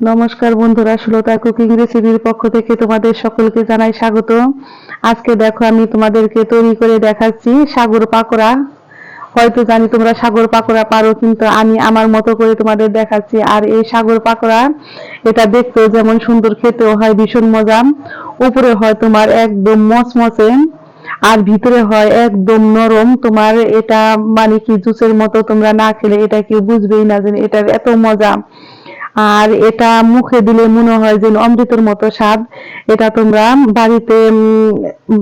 নমস্কার বন্ধুরা সুলতা কুকিং রেসিপির পক্ষ থেকে তোমাদের সকলকে জানাই স্বাগত। আজকে দেখো আমি তোমাদেরকে তৈরি করে দেখাচ্ছি সাগর পাকোড়া। হয়তো জানি তোমরা সাগর পাকোড়া পারো, কিন্তু আমি আমার মতো করে তোমাদের দেখাচ্ছি। আর এই সাগর পাকোড়া, এটা দেখতেও যেমন সুন্দর, খেতেও হয় ভীষণ মজা। উপরে হয় তোমার একদম মচমচে, আর ভিতরে হয় একদম নরম। তোমার এটা মানে কি, জুসের মতো তোমরা না খেলে, এটা কেউ বুঝবেই না যে এটার এত মজা। আর এটা মুখে দিলে মনে হয় যে অমৃতের মতো স্বাদ। এটা তোমরা বাড়িতে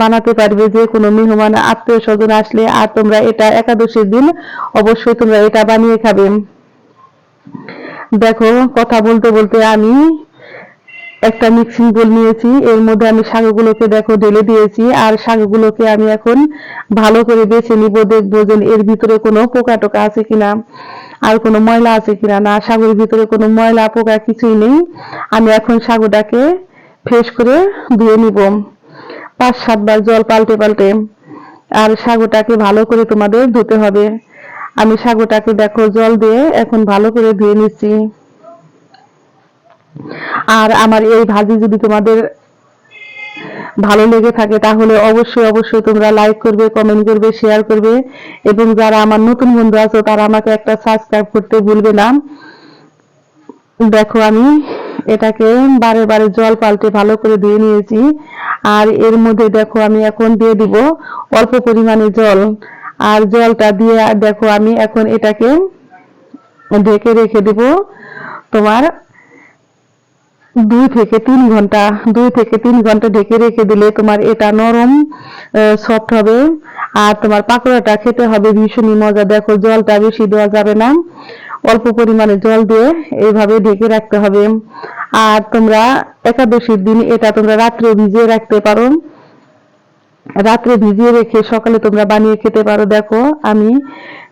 বানাতে পারবে যে কোনো মেহমান আত্মীয় স্বজন আসলে, আর তোমরা এটা একাদশীর দিন অবশ্যই তোমরা এটা বানিয়ে খাবে। দেখো, কথা বলতে বলতে আমি একটা মিক্সিং বোল নিয়েছি। এর মধ্যে আমি শাকগুলোকে দেখো ঢেলে দিয়েছি। আর শাকগুলোকে আমি এখন ভালো করে বেছে নিব, দেখব যে এর ভিতরে কোনো পোকা টোকা আছে কিনা। আর কোনো ময়লা আছে কিনা না, সাগরের ভিতরে কোনো ময়লা পোকা কিছুই নেই। আমি এখন সাগরটাকে ফ্রেশ করে ধুয়ে নিব। পাঁচ সাতবার জল পাল্টে পাল্টে। আর সাগুটাকে ভালো করে তোমাদের ধুতে হবে। আমি সাগরটাকে দেখো জল দিয়ে এখন ভালো করে ধুয়ে নিচ্ছি। আর আমার এই ভাজি যদি তোমাদের ভালো লেগে থাকে, তাহলে অবশ্যই অবশ্যই তোমরা লাইক করবে কমেন্ট করবে শেয়ার করবে। এবং যারা আমার নতুন বন্ধু আছো, তারা আমাকে একটা সাবস্ক্রাইব করতে ভুলবে না। দেখো আমি এটাকে বারে বারে জল পাল্টে ভালো করে ধুয়ে নিয়েছি। আর এর মধ্যে দেখো আমি এখন দিয়ে দিব অল্প পরিমাণে জল। আর জলটা দিয়ে দেখো আমি এখন এটাকে ঢেকে রেখে দিব তোমার দুই থেকে তিন ঘণ্টা, দুই থেকে তিন ঘণ্টা ঢেকে রেখে দিলে তোমার এটা নরম সফট হবে। আর তোমার পাকোড়াটা খেতে হবে ভীষণই মজা। দেখো, জলটা বেশি দেওয়া যাবে না। অল্প পরিমাণে জল দিয়ে এইভাবে ঢেকে রাখতে হবে। আর তোমরা একাদশীর দিন এটা তোমরা রাত্রে ভিজিয়ে রাখতে পারো। রাত্রে ভিজিয়ে রেখে সকালে তোমরা বানিয়ে খেতে পারো। দেখো, আমি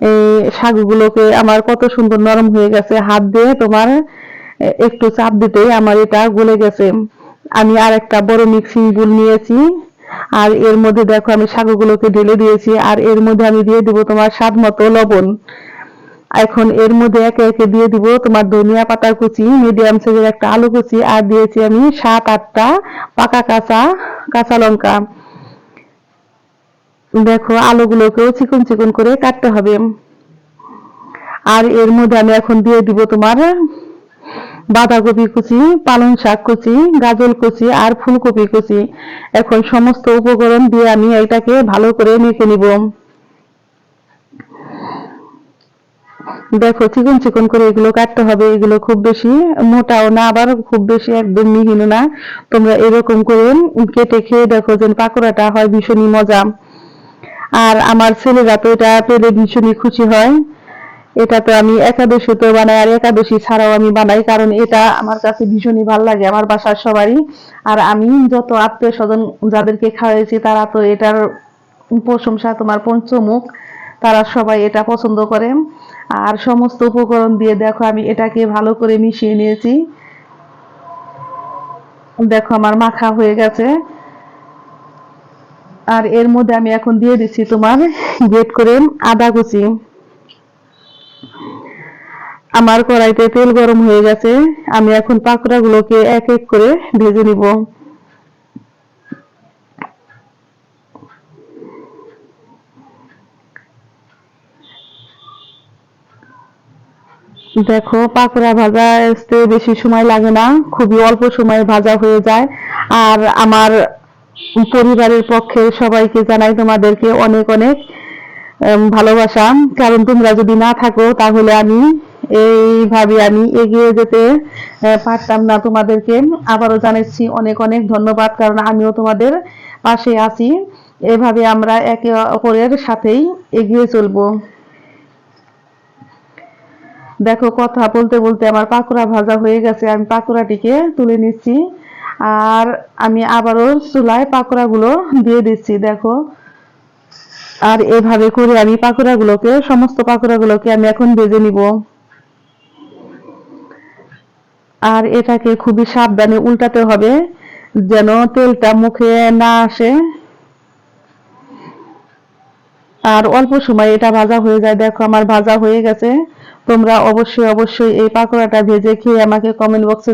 এই শাকগুলোকে আমার কত সুন্দর নরম হয়ে গেছে। হাত দিয়ে তোমার একটু চাপ দিতেই আমার এটা গলে গেছে। আমি আর একটা বড় মিক্সিং বুল নিয়েছি। আর এর মধ্যে দেখো আমি শাকগুলোকে ঢেলে দিয়েছি। আর এর মধ্যে আমি দিয়ে দিব তোমার স্বাদ মতো লবণ। এখন এর মধ্যে একে একে দিয়ে দিব তোমার ধনিয়া পাতা কুচি মিডিয়াম সাইজের একটা আলু কুচি, আর দিয়েছি আমি সাত, আটটা পাকা কাঁচা কাঁচা লঙ্কা। দেখো আলুগুলোকেও চিকন চিকন করে কাটতে হবে। আর এর মধ্যে আমি এখন দিয়ে দিব তোমার বাঁধাকপি কুচি, পালং শাক কুচি, গাজর কুচি আর ফুলকপি কুচি। এখন সমস্ত উপকরণ দিয়ে আমি এটাকে ভালো করে মেখে নিব। দেখো, চিকন চিকন করে এগুলো কাটতে হবে। এগুলো খুব বেশি মোটাও না, আবার খুব বেশি একদম মিহিনও না। তোমরা এরকম করে কেটে খেয়ে দেখো যে পাকোড়াটা হয় ভীষণই মজা। আর আমার ছেলেরা তো এটা পেলে ভীষণই খুশি হয়। এটা তো আমি একাদশীতে বানাই, আর একাদশী ছাড়াও আমি বানাই, কারণ এটা আমার কাছে ভীষণই ভালো লাগে, আমার বাসার সবারই। আর আমি যত আত্মীয় স্বজন যাদেরকে খাওয়াইছি, তারা তো এটার প্রশংসা, তোমার পঞ্চমুখ, তারা সবাই এটা পছন্দ করে। আর সমস্ত উপকরণ দিয়ে দেখো, আমি এটাকে ভালো করে মিশিয়ে নিয়েছি। দেখো, আমার মাখা হয়ে গেছে। আর এর মধ্যে আমি এখন দিয়ে দিচ্ছি তোমার গেট করে আদা কুচি। আমার কড়াইতে তেল গরম হয়ে গেছে। আমি এখন পাকোড়া গুলোকে এক এক করে ভেজে নিব। দেখো, পাকোড়া ভাজা আসতে বেশি সময় লাগে না, খুবই অল্প সময়ে ভাজা হয়ে যায়। আর আমার পরিবারের পক্ষে সবাইকে জানাই তোমাদেরকে অনেক অনেক ভালোবাসা। কারণ তোমরা যদি না থাকো, তাহলে আমি এইভাবে আমি এগিয়ে যেতে পারতাম না তোমাদেরকে। আবারও জানাচ্ছি অনেক অনেক ধন্যবাদ, কারণ আমিও তোমাদের পাশে আছি। এভাবে আমরা একে অপরের সাথেই এগিয়ে চলবো। দেখো, কথা বলতে বলতে আমার পাকোড়া ভাজা হয়ে গেছে, আমি পাকোড়াটিকে তুলে নিচ্ছি। আর আমি আবারও চুলায় পাকোড়াগুলো দিয়ে দিচ্ছি, দেখো। আর এভাবে করে আমি পাকোড়াগুলোকে, সমস্ত পাকোড়াগুলোকে আমি এখন ভেজে নিব। আর এটাকে খুবই সাবধানে উল্টাতে হবে যেন তেলটা মুখে না আসে। আর অল্প সময় এটা ভাজা হয়ে যায়। দেখো আমার ভাজা হয়ে গেছে। তোমরা অবশ্যই অবশ্যই এই পাকোড়াটা ভেজে খেয়ে আমাকে কমেন্ট বক্সে